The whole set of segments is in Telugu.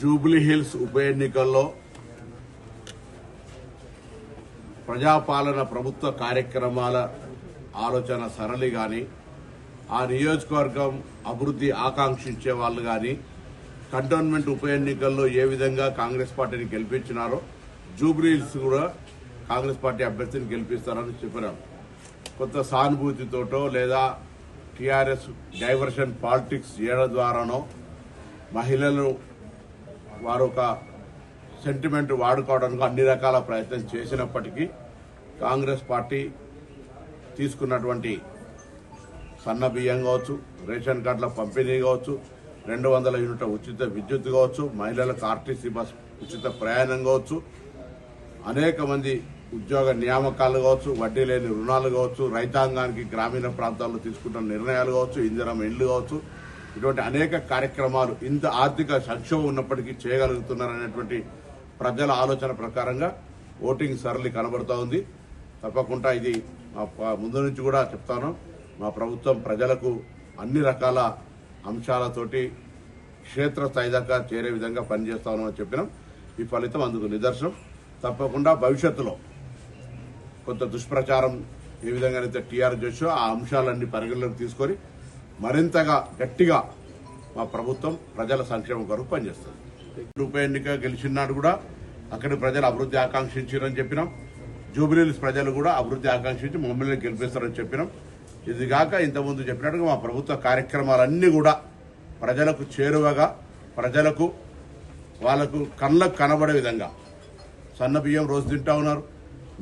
జూబ్లీ హిల్స్ ఉప ఎన్నికల్లో ప్రజాపాలన ప్రభుత్వ కార్యక్రమాల ఆలోచన సరళి కానీ ఆ నియోజకవర్గం అభివృద్ధి ఆకాంక్షించే వాళ్ళు కానీ కంటోన్మెంట్ ఉప ఎన్నికల్లో ఏ విధంగా కాంగ్రెస్ పార్టీని గెలిపించినారో జూబ్లీ హిల్స్ కూడా కాంగ్రెస్ పార్టీ అభ్యర్థిని గెలిపిస్తారని చెప్పినారు కొంత సానుభూతితోటో లేదా టీఆర్ఎస్ డైవర్షన్ పాలిటిక్స్ చేయడం ద్వారానో మహిళలు వారు ఒక సెంటిమెంట్ వాడుకోవడానికి అన్ని రకాల ప్రయత్నం చేసినప్పటికీ కాంగ్రెస్ పార్టీ తీసుకున్నటువంటి సన్న బియ్యం కావచ్చు రేషన్ కార్డుల పంపిణీ కావచ్చు రెండు వందల యూనిట్ల ఉచిత విద్యుత్ కావచ్చు మహిళలకు ఆర్టీసీ బస్ ఉచిత ప్రయాణం కావచ్చు అనేక మంది ఉద్యోగ నియామకాలు కావచ్చు వడ్డీ లేని రుణాలు కావచ్చు రైతాంగానికి గ్రామీణ ప్రాంతాల్లో తీసుకుంటున్న నిర్ణయాలు కావచ్చు ఇందిరం ఇండ్లు కావచ్చు ఇటువంటి అనేక కార్యక్రమాలు ఇంత ఆర్థిక సంక్షోభం ఉన్నప్పటికీ చేయగలుగుతున్నారనేటువంటి ప్రజల ఆలోచన ప్రకారంగా ఓటింగ్ సరళి కనబడుతూ ఉంది. తప్పకుండా ఇది మా ముందు నుంచి కూడా చెప్తాను. మా ప్రభుత్వం ప్రజలకు అన్ని రకాల అంశాలతోటి క్షేత్రస్థాయి దాకా చేరే విధంగా పనిచేస్తామని చెప్పినాం. ఈ ఫలితం అందుకు నిదర్శనం. తప్పకుండా భవిష్యత్తులో కొంత దుష్ప్రచారం ఏ విధంగానైతే టీఆర్ చేసో ఆ అంశాలన్నీ పరిగణలోకి తీసుకొని మరింతగా గట్టిగా మా ప్రభుత్వం ప్రజల సంక్షేమం కొరకు పనిచేస్తుంది. ఉప ఎన్నిక గెలిచినాడు కూడా అక్కడి ప్రజలు అభివృద్ధి ఆకాంక్షించారని చెప్పినాం. జూబిలీస్ ప్రజలు కూడా అభివృద్ధి ఆకాంక్షించి మమ్మల్ని గెలిపిస్తారని చెప్పినాం. ఇది కాక ఇంతకుముందు చెప్పినట్టుగా మా ప్రభుత్వ కార్యక్రమాలన్నీ కూడా ప్రజలకు చేరువగా ప్రజలకు వాళ్ళకు కళ్ళకు కనబడే విధంగా సన్న బియ్యం రోజు తింటా ఉన్నారు.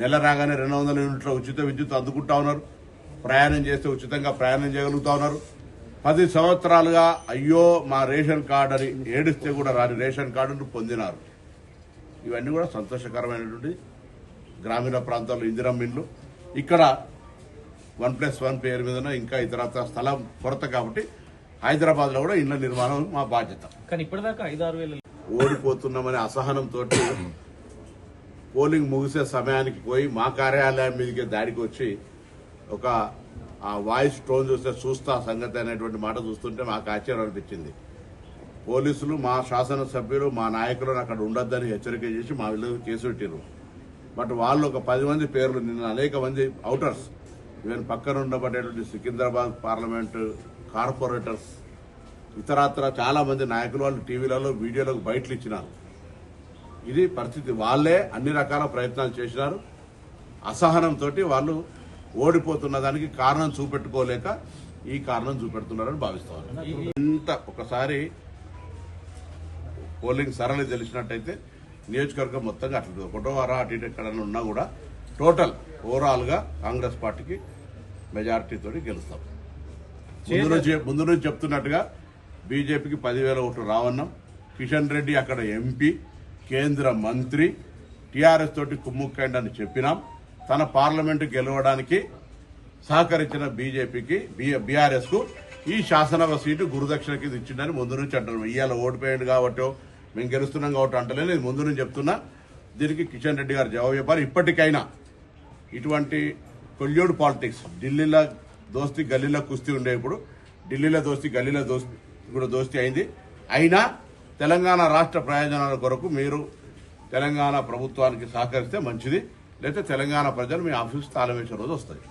నెల రాగానే రెండు వందల యూనిట్ల ఉచిత విద్యుత్ అందుకుంటా ఉన్నారు. ప్రయాణం చేస్తే ఉచితంగా ప్రయాణం చేయగలుగుతా ఉన్నారు. పది సంవత్సరాలుగా అయ్యో మా రేషన్ కార్డు అని ఏడిస్తే కూడా రాని రేషన్ కార్డును పొందినారు. ఇవన్నీ కూడా సంతోషకరమైనటువంటి గ్రామీణ ప్రాంతాల్లో ఇందిరం ఇండ్లు ఇక్కడ వన్ ప్లస్ వన్ పేరు మీద ఇంకా ఇతరత్ర స్థలం కొరత కాబట్టి హైదరాబాద్లో కూడా ఇళ్ళ నిర్మాణం మా బాధ్యత. కానీ ఇప్పటిదాకా వేల ఓడిపోతున్నామనే అసహనంతో పోలింగ్ ముగిసే సమయానికి పోయి మా కార్యాలయం మీదకి దాడికి వచ్చి ఒక ఆ వాయిస్ టోన్ చూస్తే చూస్తా సంగతి అనేటువంటి మాట చూస్తుంటే మాకు ఆశ్చర్యం అనిపించింది. పోలీసులు మా శాసనసభ్యులు మా నాయకులను అక్కడ ఉండొద్దని హెచ్చరిక చేసి మా వీళ్ళు కేసు పెట్టారు బట్ వాళ్ళు ఒక పది మంది పేర్లు నిన్న అనేక మంది అవుటర్స్ ఈవెన్ పక్కన ఉండబడేటువంటి సికింద్రాబాద్ పార్లమెంటు కార్పొరేటర్స్ ఇతరత్ర చాలా మంది నాయకులు వాళ్ళు టీవీలలో వీడియోలకు బయటలు ఇచ్చినారు. ఇది పరిస్థితి. వాళ్ళే అన్ని రకాల ప్రయత్నాలు చేసినారు. అసహనంతో వాళ్ళు ఓడిపోతున్న దానికి కారణం చూపెట్టుకోలేక ఈ కారణం చూపెడుతున్నారని భావిస్తాను ఇంత ఒకసారి పోలింగ్ సరళి తెలిసినట్టయితే నియోజకవర్గం మొత్తంగా అట్లా ఒకటో వారా అటు ఇటు ఎక్కడన్నా ఉన్నా కూడా టోటల్ ఓవరాల్గా కాంగ్రెస్ పార్టీకి మెజారిటీతో గెలుస్తాం. ముందు నుంచి ముందు నుంచి చెప్తున్నట్టుగా బీజేపీకి పదివేల ఓట్లు రావన్నాం. కిషన్ రెడ్డి అక్కడ ఎంపీ కేంద్ర మంత్రి టీఆర్ఎస్ తోటి కుమ్ముక్కండి అని చెప్పినాం. తన పార్లమెంటు గెలవడానికి సహకరించిన బీజేపీకి బీఆర్ఎస్కు ఈ శాసనసభ సీటు గురుదక్షిణ కింద ఇచ్చిందని ముందు నుంచి అంటున్నాం. ఇవాళ ఓడిపోయాడు కాబట్టి మేము గెలుస్తున్నాం కాబట్టి అంటలేదు ఇది ముందు నుంచి చెప్తున్నా దీనికి కిషన్ రెడ్డి గారు జవాబు చెప్పారు ఇప్పటికైనా ఇటువంటి కొల్యోడు పాలిటిక్స్ ఢిల్లీలో దోస్తి గల్లీలో కుస్తీ ఉండే ఇప్పుడు ఢిల్లీలో దోస్తి గల్లీలో దోస్తి కూడా దోస్తి అయింది. అయినా తెలంగాణ రాష్ట్ర ప్రయోజనాల కొరకు మీరు తెలంగాణ ప్రభుత్వానికి సహకరిస్తే మంచిది. లేకపోతే తెలంగాణ ప్రజలు మీ ఆఫీస్ తాళం వేసే రోజు వస్తాయి.